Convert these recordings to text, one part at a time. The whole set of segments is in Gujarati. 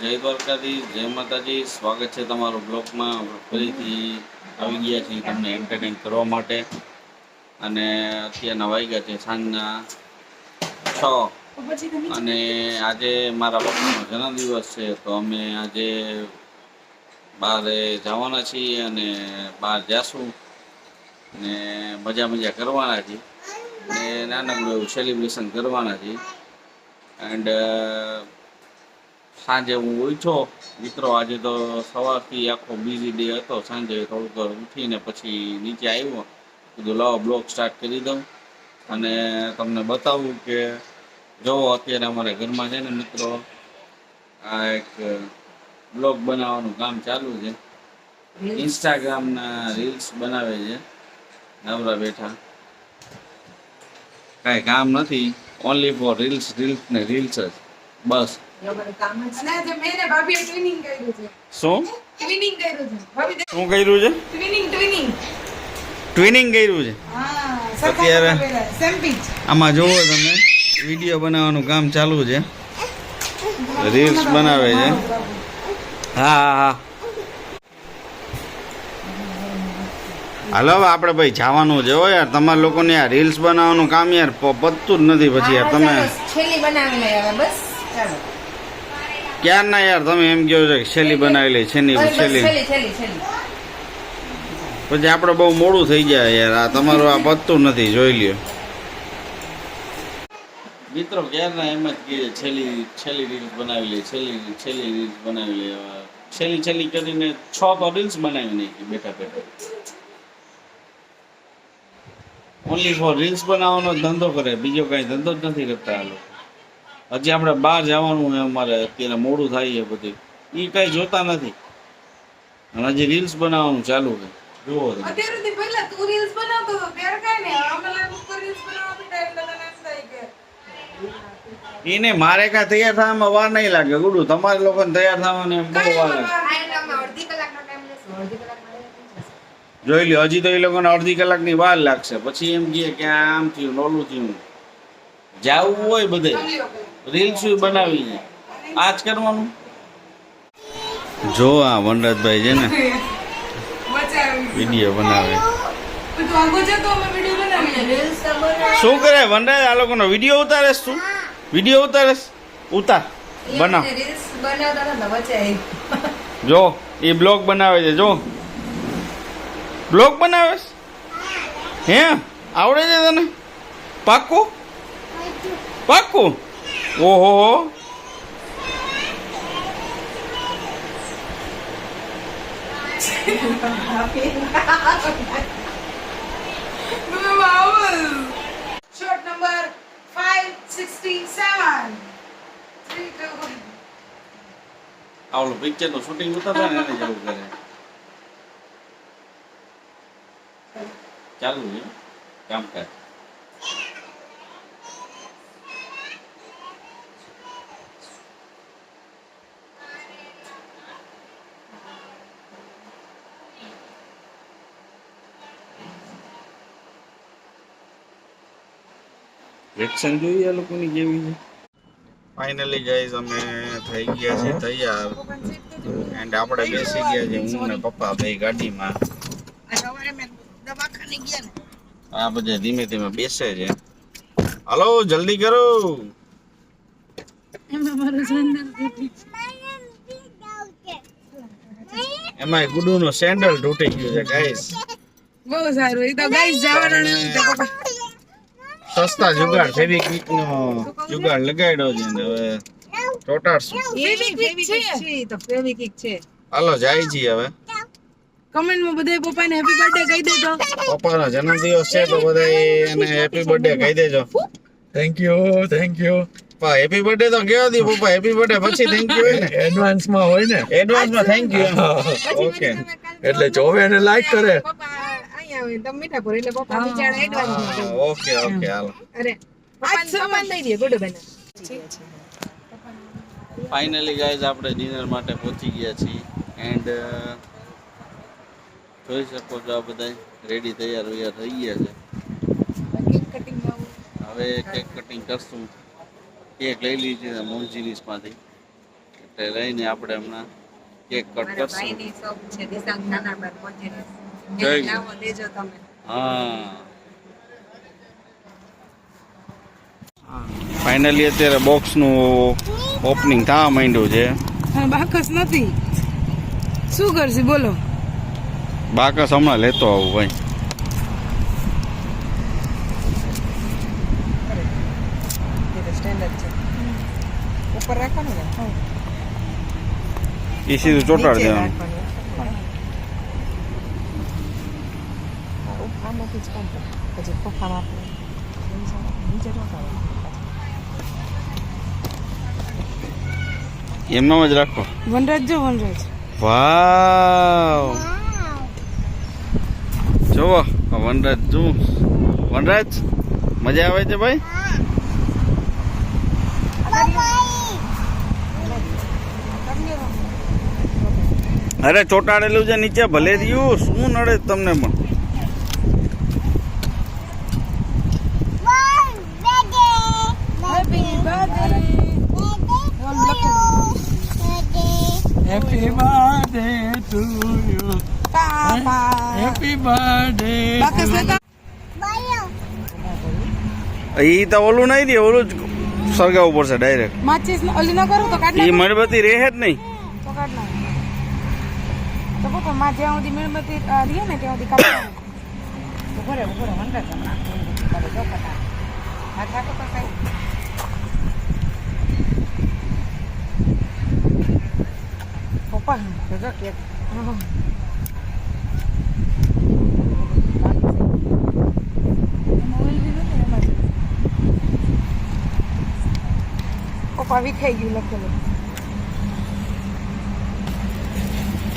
જય દ્વારકાધીશ જય માતાજી. સ્વાગત છે તમારું બ્લોગમાં ફરીથી આવી ગયા છીએ તમને એન્ટરટેન કરવા માટે. અને અત્યારના વાગ્યા છે સાંજના છ. અને આજે મારા પપ્પાનો જન્મદિવસ છે તો અમે આજે બહારે જવાના છીએ અને બહાર જાશું. ને મજા મજા કરવાના છીએ. ને નાનકડું એવું સેલિબ્રેશન કરવાના છીએ. એન્ડ સાંજે હું ઉઠ્યો. મિત્રો આજે તો સવારથી આખો બિઝી ડે હતો. સાંજે થોડુંક ઉઠીને પછી નીચે આવ્યો. કીધું લાવો બ્લોગ સ્ટાર્ટ કરી દઉં. અને તમને બતાવું કે જોવો અત્યારે અમારા ઘરમાં છે ને મિત્રો આ એક બ્લોગ બનાવવાનું કામ ચાલુ છે. ઇન્સ્ટાગ્રામના રીલ્સ બનાવે છે. નવરા બેઠા. કાંઈ કામ નથી. ઓનલી ફોર રીલ્સ રીલ્સ ને રીલ્સ જ. બસ. શું? શું કર્યું છે? ટ્વિનિંગ કર્યું છે? અત્યારે- આમાં જુઓ તમે. વીડિયો બનાવવાનું કામ ચાલુ છે. રીલ્સ બનાવે છે. હા હા હાલો આપણે ભાઈ જવાનું છે હો યાર. તમારા લોકોને આ રીલ્સ બનાવવાનું કામ યાર. પતતું જ નથી પછી યાર તમે. છેલ્લી બનાવી લઈ હવે બસ. ચાલો. ક્યાર ના યાર તમે એમ કહો છો કે છેલ્લી બનાવી લે છેલ્લી છેલ્લી. છેલ્લી છેલ્લી છેલ્લી. પછી આપણે બહુ મોડું થઈ જાય યાર આ તમારું આ પતતું નથી જોઈ લ્યો. મિત્રો ક્યારના એમ જ કે છેલ્લી છેલ્લી રીલ્સ બનાવી લે છેલ્લી છેલ્લી રીલ્સ બનાવી લે છેલ્લી છેલ્લી કરીને છ તો રીલ્સ બનાવી નાખી બેઠા બેઠા. ઓનલી ફોર રીલ્સ બનાવવાનો ધંધો કરે બીજો કઈ ધંધો જ નથી કરતા આ લોકો. હજી આપણે બહાર જવાનું છે અમારે અત્યારે મોડું થાય છે બધું. એ કાંઈ જોતા નથી. અને હજી રીલ્સ બનાવવાનું ચાલુ છે. જુઓ એને મારે કાંઈ તૈયાર થવામાં વાર નહીં લાગે. ગુડુ તમારે લોકોને તૈયાર થવાને બહુ વાર લાગે. જોઈ લ્યો હજી તો એ લોકોને અડધી કલાકની વાર લાગશે. પછી એમ કહે કે આમ થયું નોલું થયું જાવું હોય બધે. રીલ્સ બનાવીને આ જ કરવાનું? જો આ વનરાજભાઈ છે ને વીડિયો બનાવે. શું કરે વનરાજ? આ લોકોનો વીડિયો ઉતારેસ તું? વીડિયો ઉતારેશ? ઉતાર. બનાવ. જો એ બ્લોગ બનાવે છે જો. બ્લોગ બનાવે હે? આવડે છે તને? પાક્કું. પાક્કું? ઓહો. શોટ નંબર 567 3 2 1 આવડું પિક્ચરનું શૂટિંગ ઉતારતા ને એને જવું કરે ચાલુ છે કામકાજ. એક્શન જોઈએ આ લોકોની કેવી છે. ફાઇનલી ગાઈઝ અમે થઈ ગયા છે તૈયાર. એન્ડ આપણે બેસી ગયા છે હું ને પપ્પા ભાઈ ગાડીમાં. આ બધા ધીમે ધીમે બેસે છે. હલો જલ્દી કરો. એમાં ગુડુ નો સેન્ડલ તૂટી ગયું છે ગાઈઝ બહુ સારું. એ તો ગાઈઝ જવાનું નહીં તો પપ્પા. સસ્તા જુગાડ ફેવિક્વિક નો જુગાડ લગાડ્યો છે ને હવે. ચોટાડશું ફેવિક્વિક છે. તો ફેવિક્વિક છે. હાલો જાય છીએ હવે. કમેન્ટમાં બધાય પપ્પાને હેપી બર્થડે કહી દેજો. પપ્પાનો જન્મદિવસ છે તો બધાય એને હેપી બર્થડે કહી દેજો. થેન્ક યુ થેન્ક યુ પપ્પા હેપી બર્થડે તો કેવા દી પપ્પા હેપી બર્થડે પછી થેન્ક યુ ને. એડવાન્સમાં હોય ને? એડવાન્સમાં થેન્ક યુ ઓકે એટલે જોવે અને લાઈક કરે. પપ્પા અહીંયા તમે મીઠા એટલે પપ્પા બિચારા એડવાન્સ ઓકે ઓકે હાલો. અરે આજ સામાન દઈ દે ગુડુ બેન. ફાઇનલી ગાઈઝ આપણે ડિનર માટે પહોંચી ગયા છીએ. એન્ડ જોઈ શકો છો આ બધા રેડી તૈયાર વૈયાર થઈ ગયા છે. હવે કેક કટિંગ કરશું. કેક લઈ લીધી છે મોન્જીનીસમાંથી એટલે લઈને આપણે હમણાં કેક કટ કરશું. જય હા. ફાઇનલી અત્યારે બોક્સનું ઓપનિંગ થવા માંડ્યું છે. બાકસ નથી. શું કરશે? બોલો. બાકસ હમણાં લેતો આવું ભાઈ. સ્ટેન્ડર્ડ છે. ઉપર રાખવાનું ને? એ સીધું ચોટાડી દેવાનું આમાંથી જ કામ કર પછી પપ્પામાં નીચે જ રાખો. વનરાજ જો વનરાજ. વાવ. જોવો વનરાજ જો. વનરાજ મજા આવે છે ભાઈ? અરે ચોટાડેલું છે નીચે ભલે રહ્યું શું નડે તમને પણ happy birthday happy birthday to you papa happy birthday ઈ તો ઓલું નહીં દે ઓલું જ સળગાવવું પડશે ડાયરેક્ટ માચીસ ને ઓલી ન કરું તો કાઢ ઈ મીણબત્તી રહે જ નહીં. તો કાઢ ના તો પપ્પા માં જ્યાં સુધી મીણબત્તી આ રહે ને ત્યાં સુધી કાઢ ઊભો રે ઊભો રે વનરાજ હમણાં જો પતા હાથ રાખો તો કઈ પપ્પા જો કેક પપ્પા વિખાઈ ગયું લખેલું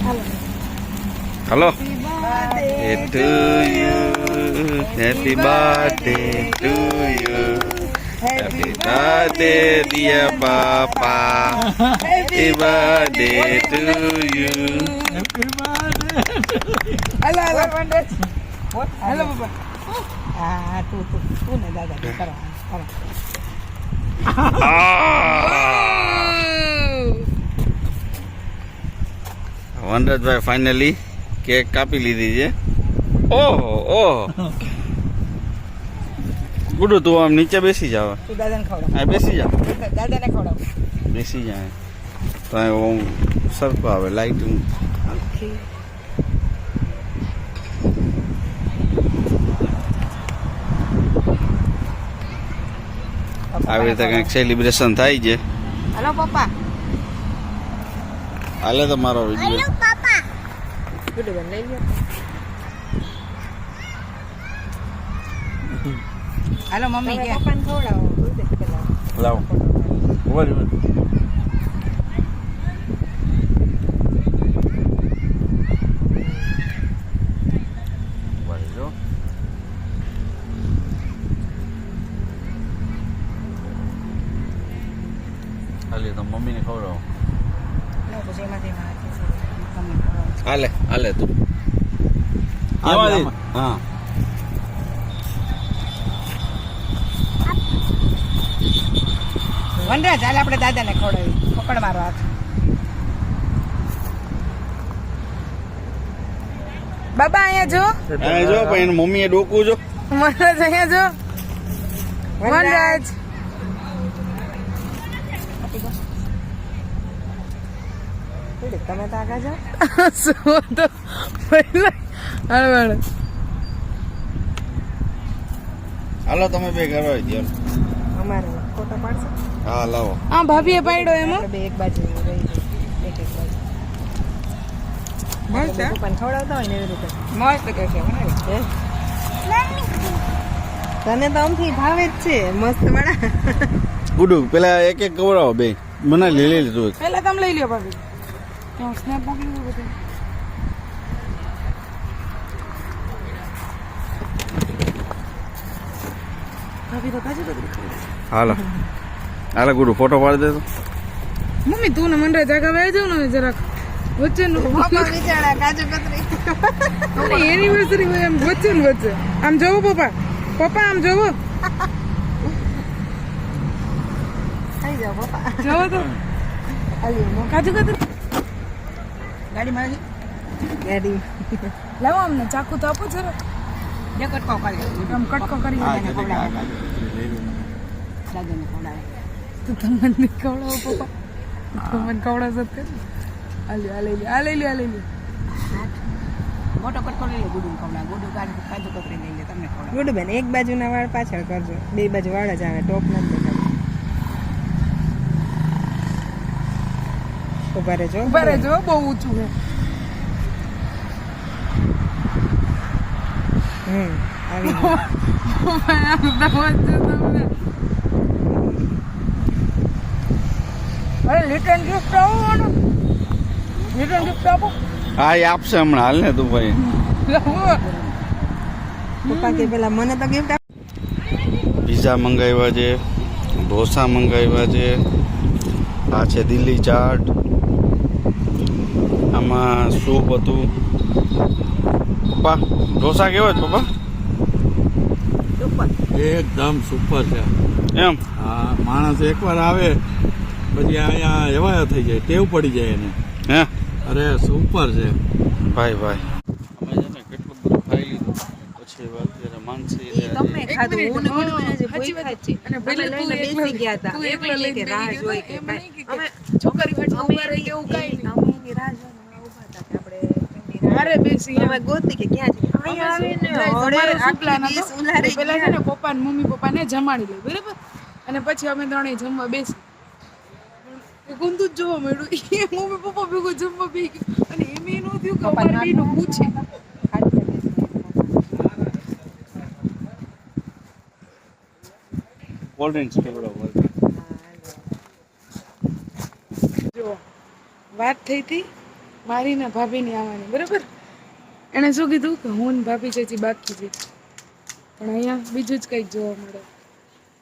હાલો hello to you happy birthday to you happy birthday dear papa happy birthday to you. Happy birthday હાલો હાલો વનરાજ હાલો પપ્પા હા tu, tu, તું ને દાદા બે કરો કરો વનરાજભાઈ ફાઇનલી કેક કાપી લીધી છે. ઓહો ઓહો. ગુડુ તું આમ નીચે બેસી જાવ. તું દાદાને ખવડાવ. આ બેસી જાવ દાદાને ખવડાવ. બેસી જાય સરખું આવે લાઈટ આવી રીતે કંઈક સેલિબ્રેશન થાય છે. હલો પપ્પા. હાલે તો મારો વીડિયો હાલો મમ્મી કે પપ્પાને ખવડાવો. લાવો. ઊભા રહ્યો. ઊભા રહેજો. ખાલી તો મમ્મીને ખવડાવો. હાલે હાલે તું. હા. વનરાજ હાલ આપણે દાદાને ખવડાવી પકડ મારો હાથ. બાબા અહીંયા જો. અહીંયા જો પણ એની મમ્મીએ ડોકું જો. મનરાજ અહીંયા જો. વનરાજ. તમે તો આગળ જાઓ. શું તો? પહેલા હાલો હાલો હાલો તમે બે કરવા દો અમારે ફોટો પાડશે? હા લાવો. હા ભાભીએ પાડ્યો એમાં? બે એક બાજુ રહી. એક એક બાજુ. મસ્ત હે? ખવડાવતા હોય ને એવી રીતે. મસ્ત કરશે હે? તને તો આમથી ભાવે જ છે મસ્ત વડા ગુડુ પેલા એક એક કવડાવો બે. મને લઈ લઈ લીધું એક. તમે લઈ લ્યો ભાભી. ત્યાં સ્નેપ મોકલી બધું હાલો હાલો ગુરુ ફોટો પાડી દેજો મમ્મી તું ને મંડળ જાગા વહી જાવ ને જરાક કતરી એનિવર્સરી હોય એમ વચ્ચે ને વચ્ચે આમ જોવો પપ્પા પપ્પા આમ જોવો આઈ જાવ પપ્પા જોવો તો કાજુ કતરી ગાડી મારી ગાડી. લાવો અમને ચાકુ તો આપો જરા. જે કટકો કરી આમ કટકો કરી. દાદાને ખવડાવે. તો તમને નહીં ખવડાવો પપ્પા. તમને ખવડાવશો લઈ લ્યો, આ લઈ લ્યો, આ લઈ લ્યો. મોટો કટકો લઈ લે ગુડું ખવડાવે. ગુડું કાજુ કાજુ કતરી લઈ લે તમને ખવડાવે. ગુડુ બેન એક બાજુના વાળ પાછળ કરજો. બે બાજુ વાળ જ આવે ટોપ નથી ઊભા રહેજો. ઊભા રહેજો બહુ ઊંચું છે. હમ આવી અરે રિટર્ન ગિફ્ટ આવો લિટન ગિફ્ટ આપો. હા એ આપશે હમણાં. હાલ ને તું ભાઈ. પપ્પા કે પેલા મને તો ગિફ્ટ પીઝા મંગાવ્યા છે ઢોસા મંગાવ્યા છે. આ છે દિલ્હી ચાટ. આમાં સૂપ હતું? પપ્પા ઢોસા કેવો છે પપ્પા? એકદમ સુપર છે. એમ? હા માણસ એકવાર આવે પછી અહીંયા એવા થઈ જાય ટેવ પડી જાય એને. હે? અરે સુપર છે. ભાઈ ભાઈ. અમે છે ને કેટલું બધું ખાઈ લીધું. પછી અત્યારે માનસી તમે ખાધું હું ને અને લઈને બેસી ગયા હતા. એકલો લઈને રાહ જોઈ કે અમે છોકરી રહી કે એવું કાંઈ નહીં. અમે રાહ જોઈને ઊભા હતા કે આપણે એમની બેસી અમે ગોતી કે ક્યાં છે? અહીંયા આવીને અમારે હળે સુપલા આખી નતો. ડીશ ઉલારી પેલા છે ને પપ્પા મમ્મી પપ્પા જમાડી લે બરાબર? અને પછી અમે ત્રણેય જમવા બેસી. એ જ જોવા મળ્યું. એ મમ્મી પપ્પા ભેગું જમવા બે ગયું. અને એમ એ નું થયું કે અમારે બેયનું પૂછે. કોલ્ડ ડ્રિંક્સ કેવડાવો જો વાત થઈ હતી મારી ને ભાભીની આવવાની બરાબર? એણે શું કીધું? કે હું ને ભાભી ચેચી બાકી છે. પણ અહીંયા બીજું જ કંઈક જોવા મળે.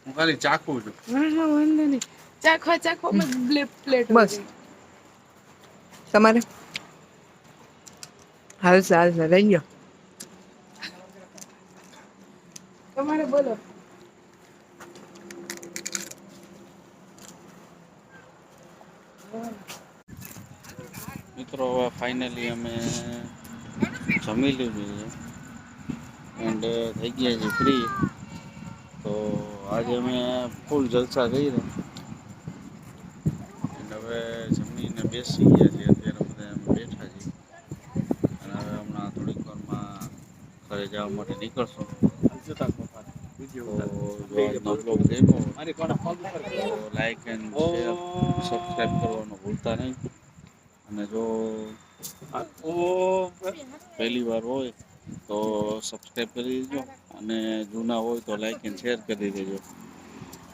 હું ખાલી ચાખું છું. હા હા વાંધો નહીં. ચાખવા ચાખવામાં બ્લે પ્લેટ બસ. તમારે? હાલ સાલ રહી ગયો. તમારે બોલો. મિત્રો હવે ફાઇનલી અમે જમી લીધું છે એન્ડ થઈ ગયા છે ફ્રી તો આજે અમે ફૂલ જલસા કરી એન્ડ હવે જમીને બેસી ગયા છીએ. અત્યારે બધા અમે બેઠા છીએ. અને હવે હમણાં થોડીક વારમાં ઘરે જવા માટે નીકળશું. લાઈક એન્ડ શેર સબસ્ક્રાઈબ કરવાનું ભૂલતા નહીં. અને જો પહેલી વાર હોય તો સબસ્ક્રાઈબ કરી દેજો અને જૂના હોય તો લાઈક એન્ડ શેર કરી દેજો.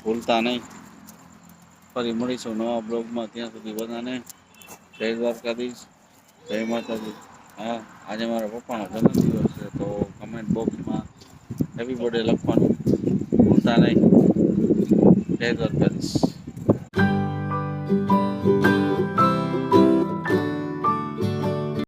ભૂલતા નહીં. ફરી મળીશું નવા બ્લોગમાં. ત્યાં સુધી બધાને જય દ્વારકાધીશ, જય માતાજી. હા, આજે મારા પપ્પાનો જન્મદિવસ છે, તો કમેન્ટ બોક્સમાં હેપી બર્થડે લખવાનું. ભૂલતા નહીં. જય દ્વારકાધીશ.